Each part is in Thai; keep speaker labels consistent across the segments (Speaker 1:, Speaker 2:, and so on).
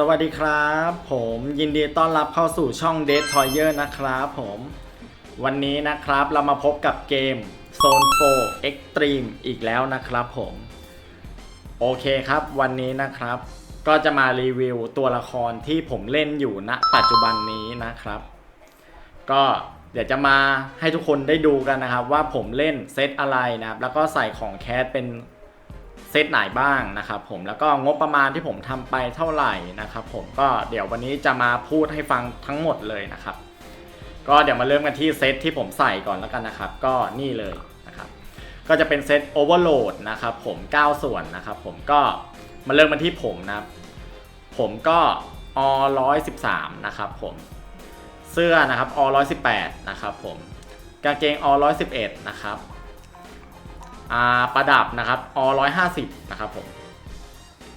Speaker 1: สวัสดีครับ ผมยินดีต้อนรับเข้าสู่ช่อง d a t Toyer นะครับผม วันนี้นะครับเรามาพบกับเกม Zone 4 Extreme อีกแล้วนะครับผม โอเคครับ วันนี้นะครับ ก็จะมารีวิวตัวละครที่ผมเล่นอยู่ณปัจจุบันนี้นะครับ ก็เดี๋ยวจะมาให้ทุกคนได้ดูกันนะครับ ว่าผมเล่นเซตอะไรนะครับ แล้วก็ใส่ของแคสเป็น เซตไหนบ้างนะครับผมแล้วก็งบประมาณที่ผมทำไปเท่าไหร่นะครับผมก็เดี๋ยววันนี้จะมาพูดให้ฟังทั้งหมดเลยนะครับ ก็เดี๋ยวมาเริ่มกันที่เซตที่ผมใส่ก่อนแล้วกันนะครับ ก็นี่เลยนะครับ ก็จะเป็นเซต Overload นะครับผม 9 ส่วนนะครับผมก็มาเริ่มกันที่ผมนะครับ ผมก็อ113นะครับผมเสื้อนะครับอ118นะครับผมกางเกงอ111นะครับ ประดับนะครับอ150นะครับผม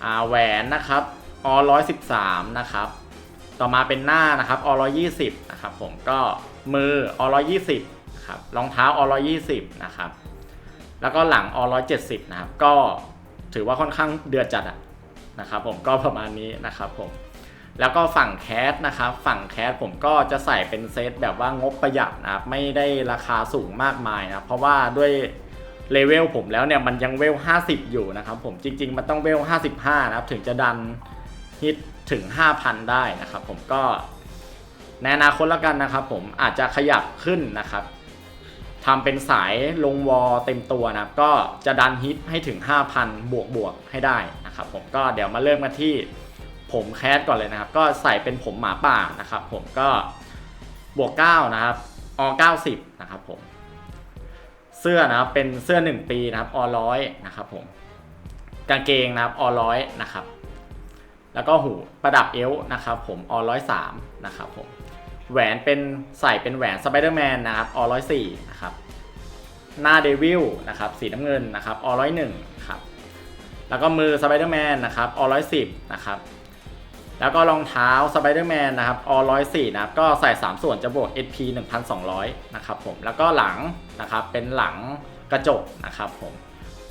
Speaker 1: อาแหวนนะครับอ113นะครับต่อมาเป็นหน้านะครับอ120นะครับผมก็มืออ120นะครับรองเท้าอ120นะครับแล้วก็หลังอ170นะครับก็ถือว่าค่อนข้างเดือดจัดอะนะครับผมก็ประมาณนี้นะครับผมแล้วก็ฝั่งแคสนะครับฝั่งแคสผมก็จะใส่เป็นเซตแบบว่างบประหยัดนะครับไม่ได้ราคาสูงมากมายนะเพราะว่าด้วย เลเวลผมแล้วเนี่ยมันยังเวล 50 อยู่นะครับผมจริง ๆ มันต้องเวล 55 นะครับ ถึงจะดันฮิตถึง 5,000 ได้นะครับผมก็ในอนาคตแล้วกันนะครับผมอาจจะขยับขึ้นนะครับทำเป็นสายลงวอเต็มตัวนะครับก็จะดันฮิตให้ถึง 5,000 บวกบวกให้ได้นะครับผมก็เดี๋ยวมาเริ่มกันที่ผมแคสก่อนเลยนะครับ ก็ใส่เป็นผมหมาป่านะครับ ผมก็บวก 9 นะครับอ90 นะครับผม เสื้อนะครับเป็นเสื้อ 1 ปีนะครับอร้อยนะครับผมกางเกงนะครับอร้อยนะครับ แล้วก็หูประดับเอวนะครับผมอร้อยสามนะครับผมแหวนเป็นใส่เป็นแหวนสไปเดอร์แมนนะครับอร้อยสี่นะครับหน้าเดวิลนะครับสีน้ำเงินนะครับอร้อยหนึ่งครับแล้วก็มือสไปเดอร์แมนนะครับอร้อยสิบนะครับ แล้วก็รองเท้าสไปเดอร์แมนนะครับอ104นะครับก็ใส่ 3 ส่วนจะบวก SP 1200 นะครับผม แล้วก็หลังนะครับเป็นหลังกระจกนะครับผม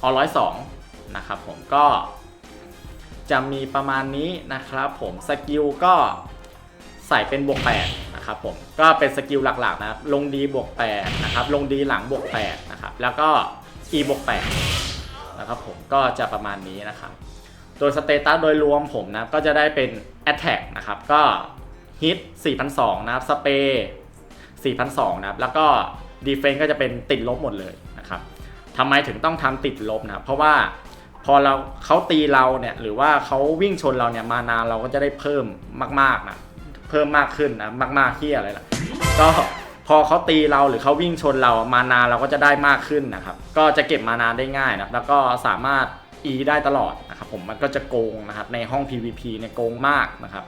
Speaker 1: อ102นะครับผมก็จะมีประมาณนี้นะครับผมสกิลก็ใส่เป็นบวก8นะครับผมก็เป็นสกิลหลักๆนะครับลงดีบวก8นะครับลงดีหลังบวก8นะครับแล้วก็ E บวก8นะครับผมก็จะประมาณนี้นะครับ โดยสเตตัสโดยรวมผมนะก็จะได้เป็น Attack นะครับ ก็ฮิต4,200นะครับสเปย์4,200นะครับ แล้วก็ Defense ก็จะเป็นติดลบหมดเลยนะครับทำไมถึงต้องทำติดลบนะครับเพราะว่าพอเราเขาตีเราเนี่ยหรือว่าเขาวิ่งชนเราเนี่ยมานาเราก็จะได้เพิ่มมากๆนะเพิ่มมากขึ้นนะมากๆที่อะไรล่ะก็พอเขาตีเราหรือเขาวิ่งชนเรามานาเราก็จะได้มากขึ้นนะครับ ก็จะเก็บมานาได้ง่ายนะครับแล้วก็สามารถ E ได้ตลอดนะครับผมมันก็จะโกงนะครับในห้อง PVP เนี่ยโกงมากนะครับ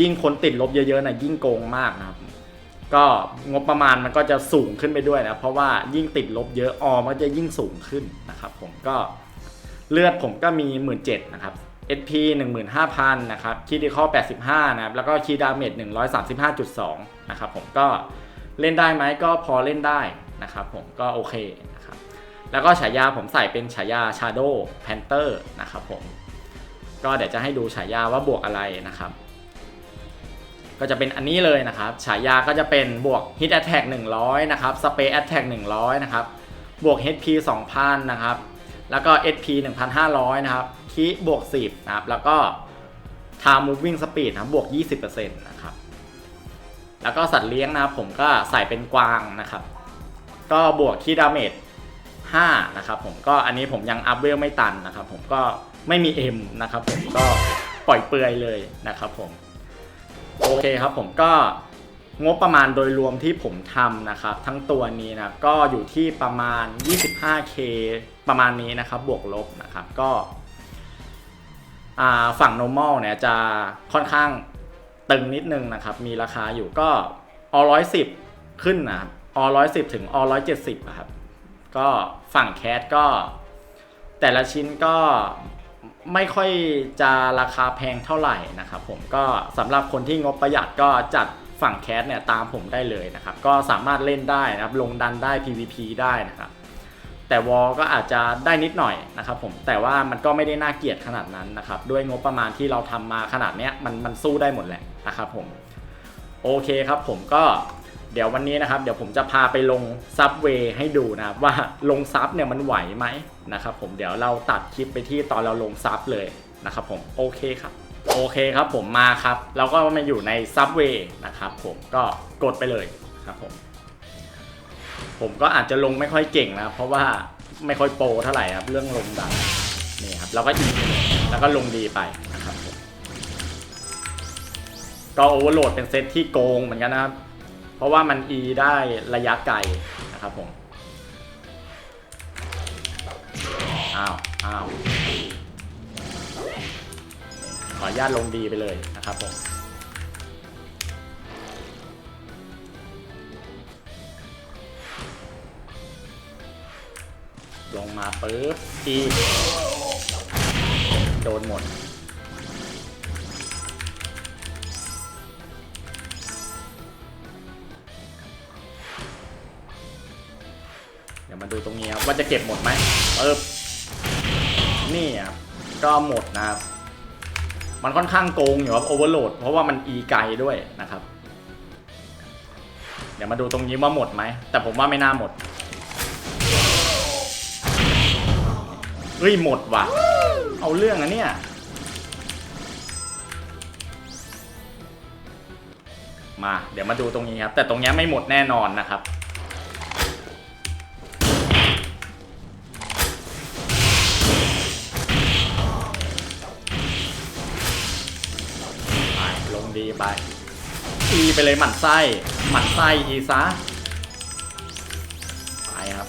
Speaker 1: ยิ่งคนติดลบเยอะๆนะยิ่งโกงมากนะครับ ก็งบประมาณมันก็จะสูงขึ้นไปด้วยนะเพราะว่ายิ่งติดลบเยอะออมก็จะยิ่งสูงขึ้นนะครับผมก็เลือดผมก็มี 1 7ื่นนะครับ SP 15,000นะครับคีดีคอ85 นะครับ แล้วก็คีดาเมจ135.2 นะครับผมก็เล่นได้ไหมก็พอเล่นได้นะครับผมก็โอเค แล้วก็ฉายาผมใส่เป็นฉายา Shadow Panther นะครับผม ก็เดี๋ยวจะให้ดูฉายาว่าบวกอะไรนะครับ ก็จะเป็นอันนี้เลยนะครับ ฉายาก็จะเป็นบวก Hit Attack 100 นะครับ Space Attack 100 นะครับ บวก HP 2,000 นะครับ แล้วก็ SP 1,500 นะครับ คีบวก 10 นะครับ แล้วก็ Time Moving Speed นะบบวก 20%นะครับแล้วก็สัตว์เลี้ยงนะครับผมก็ใส่เป็นกวางนะครับ ก็บวกคีดาเมจ 5นะครับผมก็อันนี้ผมยังอัพเวลไม่ตันนะครับผมก็ไม่มี M นะครับผมก็ปล่อยเปลือยเลยนะครับผมโอเคครับผมก็งบประมาณโดยรวมที่ผมทำนะครับ ทั้งตัวนี้นะก็อยู่ที่ประมาณ 25k ประมาณนี้นะครับ บวกลบนะครับก็ฝั่ง normal เนี่ยจะค่อนข้างตึงนิดนึงนะครับ มีราคาอยู่ก็อ110 ขึ้นนะครับอ110 ถึงอ170นะครับ ก็ฝั่งแคสก็ แต่ละชิ้นก็ไม่ค่อยจะราคาแพงเท่าไหร่นะครับผมก็สำหรับคนที่งบประหยัดก็จัดฝั่งแคสเนี่ยตามผมได้เลยนะครับ ก็สามารถเล่นได้นะครับ ลงดันได้ PVP ได้นะครับ แต่วอลก็อาจจะได้นิดหน่อยนะครับผมแต่ว่ามันก็ไม่ได้น่าเกลียดขนาดนั้นนะครับ ด้วยงบประมาณที่เราทำมาขนาดเนี้ยมันมันสู้ได้หมดแหละนะครับผมโอเคครับผมก็ เดี๋ยววันนี้นะครับเดี๋ยวผมจะพาไปลงซับเวย์ให้ดูนะครับว่าลงซับเนี่ยมันไหวไหมนะครับผมเดี๋ยวเราตัดคลิปไปที่ตอนเราลงซับเลยนะครับผมโอเคครับโอเคครับผมมาครับเราก็มาอยู่ในซับเวย์นะครับผมก็กดไปเลยครับผมผมก็อาจจะลงไม่ค่อยเก่งนะเพราะว่าไม่ค่อยโปรเท่าไหร่ครับเรื่องลงดังนี่ครับเราก็อีแล้วก็ลงดีไปนะครับผมก็โอเวอร์โหลดเป็นเซตที่โกงเหมือนกันนะครับ ราะว่ามัน E ได้ระยะไกลนะครับผมอ้าวอ้าวขออนุญาตลงดีไปเลยนะครับผมลงมาปุ๊บอีโดนหมด ดูตรงนี้ครับว่าจะเก็บหมดไหมปึ๊บนี่ครับก็หมดนะครับ มันค่อนข้างโกงอยู่ครับโอเวอร์โหลดเพราะว่ามันอีไกลด้วยนะครับ เดี๋ยวมาดูตรงนี้ว่าหมดไหม แต่ผมว่าไม่น่าหมดเฮ้ยหมดว่ะ เอาเรื่องอะเนี่ยมาเดี๋ยวมาดูตรงนี้ครับ แต่ตรงนี้ไม่หมดแน่นอนนะครับ ดีไปอีไปเลยหมั่นไส้หมั่นไส้อีซะไปครับ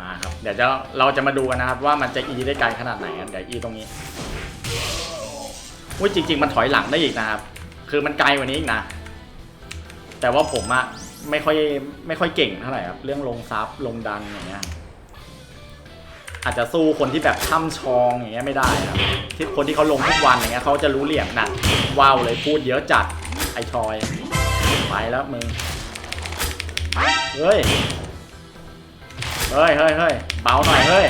Speaker 1: มาครับ เดี๋ยวจะเราจะมาดูกันนะครับ ว่ามันจะอีได้ไกลขนาดไหนกันเดี๋ยวอีตรงนี้อุ้ยจริง ๆ มันถอยหลังได้อีกนะครับ คือมันไกลกว่านี้อีกนะ แต่ว่าผมอะไม่ค่อยไม่ค่อยเก่งเท่าไหร่ครับ เรื่องลงซับลงดันอย่างเงี้ย อาจจะสู้คนที่แบบช่ำชองอย่างเงี้ยไม่ได้ครับที่คนที่เขาลงทุกวันอย่างเงี้ยเขาจะรู้เหลี่ยมหนักว้าวเลยพูดเยอะจัดไอชอยไปแล้วมึงเฮ้ยเฮ้ยเฮ้ยเฮ้ยเบาหน่อยเฮ้ย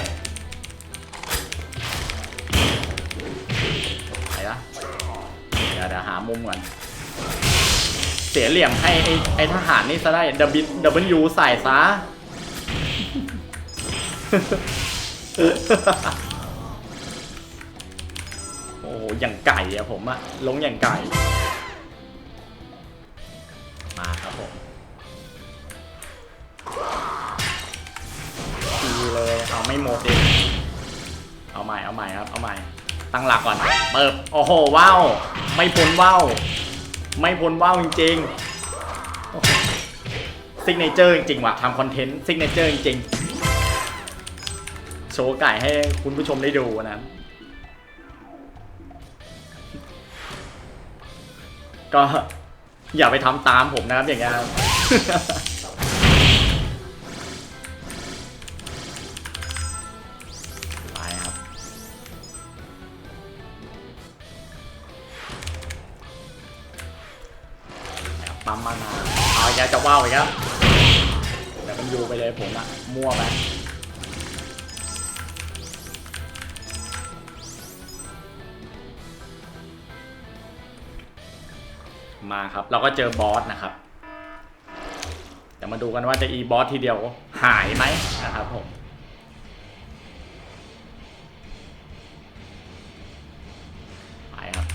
Speaker 1: ไปละเดี๋ยวเดี๋ยวหามุมก่อนเสียเหลี่ยมให้ไอ้ไอทหารนี่ซะได้ W W ใส่ซะ โอ้โหอย่างไก่อะผมอะลงอย่างไก่ มาครับผมดีเลยเอาไม่หมดเดิเอาใหม่เอาใหม่ครับ เอาใหม่ ตั้งหลักก่อนเปิบโอ้โหว้าวไม่พ้นว้าวไม่พ้นว้าวจริงๆซิกเนเจอร์จริงว่ะทำคอนเทนต์ซิกเนเจอร์จริง โชว์ไก่ให้คุณผู้ชมได้ดูนะก็อย่าไปทำตามผมนะครับอย่างเงี้ยครับไปครับ ปั๊มมานาเอาอีกแล้วจะว่าวอีกครับเดี๋ยวมันอยู่ไปเลยผมอะมั่วไป มาครับ เราก็เจอบอสนะครับเดี๋ยวมาดูกันว่าจะอีบอสทีเดียวหายไหมนะครับผมไปครับ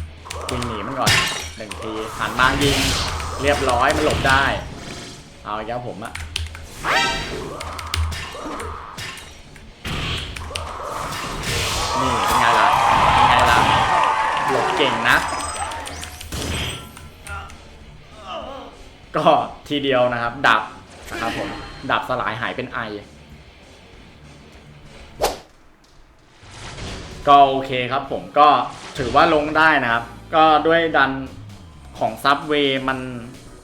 Speaker 1: วิ่งหนีมันก่อนหนึ่งทีหันมายิงเรียบร้อยมันหลบได้ เอาอีกแล้วผมอะนี่เป็นไงล่ะเป็นไงล่ะหลบเก่งนะ ก็ทีเดียวนะครับ ดับนะครับผม ดับสลายหายเป็นไอ ก็โอเคครับผมก็ถือว่าลงได้นะครับ ก็ด้วยดันของซับเวย์มัน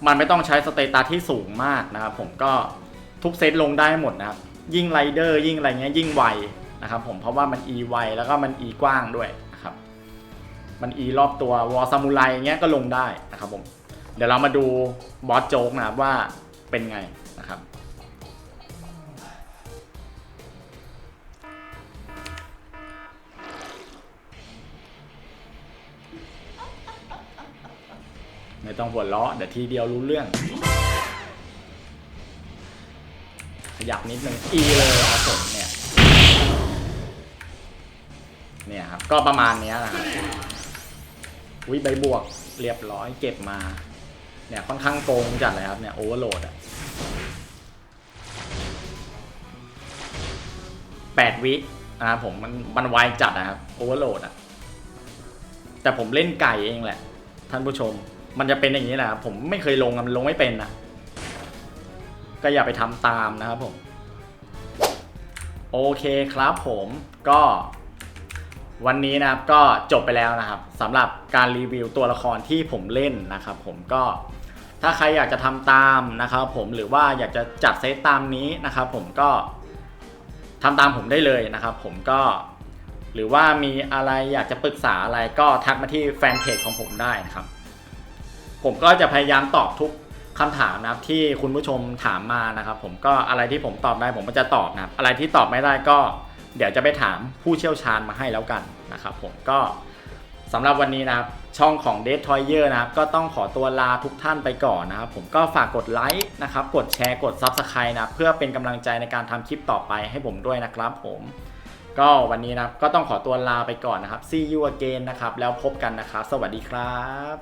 Speaker 1: มันไม่ต้องใช้สเตตัสที่สูงมากนะครับผมก็ทุกเซตลงได้หมดนะครับ ยิ่งไรเดอร์ยิ่งอะไรเงี้ยยิ่งไวนะครับผมเพราะว่ามัน E ไวแล้วก็มัน E กว้างด้วยนะครับ มัน E รอบตัววอลซามูไรเงี้ยก็ลงได้นะครับผม เดี๋ยวเรามาดูบอสโจ๊กนะครับว่าเป็นไงนะครับ ไม่ต้องหัวเราะเดี๋ยวทีเดียวรู้เรื่อง ขยับนิดนึงอีเลยครับผมเนี่ยเนี่ยครับ ก็ประมาณนี้นะครับวิใบบวกเรียบร้อยเก็บมา เนี่ยค่อนข้างโกงจัดเลยครับเนี่ยโอเวอร์โหลดอะแปดวินะครับผมมันมันไวจัดนะครับโอเวอร์โหลดอะแต่ผมเล่นไก่เองแหละ ท่านผู้ชม มันจะเป็นอย่างนี้แหละครับผมไม่เคยลงมันลงไม่เป็นนะก็อย่าไปทำตามนะครับผม โอเคครับผมก็วันนี้นะครับก็จบไปแล้วนะครับสำหรับการรีวิวตัวละครที่ผมเล่นนะครับผมก็ ถ้าใครอยากจะทำตามนะครับผมหรือว่าอยากจะจัดเซตตามนี้นะครับผมก็ทำตามผมได้เลยนะครับผมก็หรือว่ามีอะไรอยากจะปรึกษาอะไรก็ทักมาที่แฟนเพจของผมได้นะครับ ผมก็จะพยายามตอบทุกคำถามนะครับที่คุณผู้ชมถามมานะครับ ผมก็อะไรที่ผมตอบได้ผมก็จะตอบนะครับ อะไรที่ตอบไม่ได้ก็ เดี๋ยวจะไปถามผู้เชี่ยวชาญมาให้แล้วกันนะครับ ผมก็ สำหรับวันนี้นะครับ ช่องของ d e a d Toyer นะครับ ก็ต้องขอตัวลาทุกท่านไปก่อนนะครับ ผมก็ฝากกดไลค์นะครับ กดแชร์กด Subscribe นะครับ เพื่อเป็นกำลังใจในการทำคลิปต่อไปให้ผมด้วยนะครับผมก็วันนี้นะครับ ก็ต้องขอตัวลาไปก่อนนะครับ see you again นะครับ แล้วพบกันนะครับ สวัสดีครับ